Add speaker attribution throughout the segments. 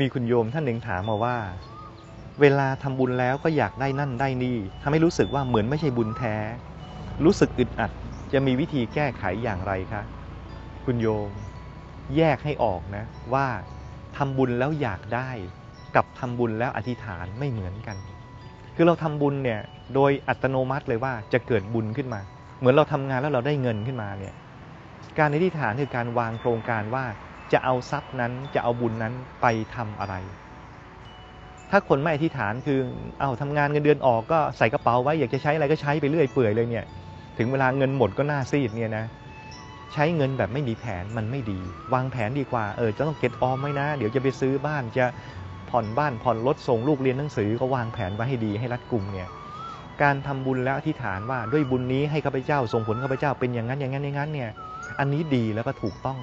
Speaker 1: มีคุณโยมท่านหนึ่งถามมาว่า เวลาทำบุญแล้วก็อยากได้นั่นได้นี่ทำให้รู้สึกว่าเหมือนไม่ใช่บุญแท้ รู้สึกอึดอัดจะมีวิธีแก้ไขอย่างไรคะ คุณโยม แยกให้ออกนะว่าทำบุญแล้วอยากได้ กับทำบุญแล้วอธิษฐานไม่เหมือนกัน คือเราทำบุญเนี่ยโดยอัตโนมัติเลยว่าจะเกิดบุญขึ้นมา เหมือนเราทำงานแล้วเราได้เงินขึ้นมาเนี่ยการอธิษฐานคือการวางโครงการว่า จะเอาทรัพย์นั้นจะเอาบุญนั้นไปทำอะไร ถ้าคนไม่อธิษฐานคือเอาทำงานเงินเดือนออกก็ใส่กระเป๋าไว้อยากจะใช้อะไรก็ใช้ไปเรื่อยเปื่อยเลยเนี่ย ถึงเวลาเงินหมดก็หน้าซีดเนี่ยนะใช้เงินแบบไม่มีแผนมันไม่ดี วางแผนดีกว่าเออจะต้องเก็บออมไว้นะ เดี๋ยวจะไปซื้อบ้านจะผ่อนบ้านผ่อนรถส่งลูกเรียนหนังสือก็วางแผนไว้ให้ดีให้รัดกุมเนี่ยการทำบุญแล้วอธิษฐานว่าด้วยบุญนี้ให้ข้าพเจ้าส่งผลข้าพเจ้าเป็นอย่างนั้นอย่างนั้นอย่างนั้นเนี่ยอันนี้ดีแล้วก็ถูกต้อง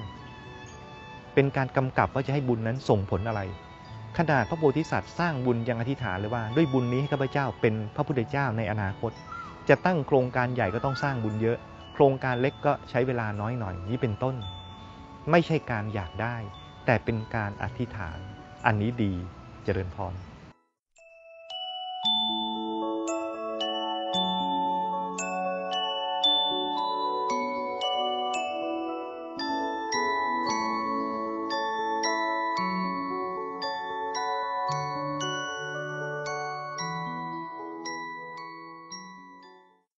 Speaker 1: เป็นการกำกับว่าจะให้บุญนั้นส่งผลอะไร ขนาดพระโพธิสัตว์สร้างบุญยังอธิษฐานเลยว่า ด้วยบุญนี้ให้ข้าพเจ้าเป็นพระพุทธเจ้าในอนาคต จะตั้งโครงการใหญ่ก็ต้องสร้างบุญเยอะ โครงการเล็กก็ใช้เวลาน้อยหน่อยนี้เป็นต้น ไม่ใช่การอยากได้ แต่เป็นการอธิษฐาน อันนี้ดีเจริญพร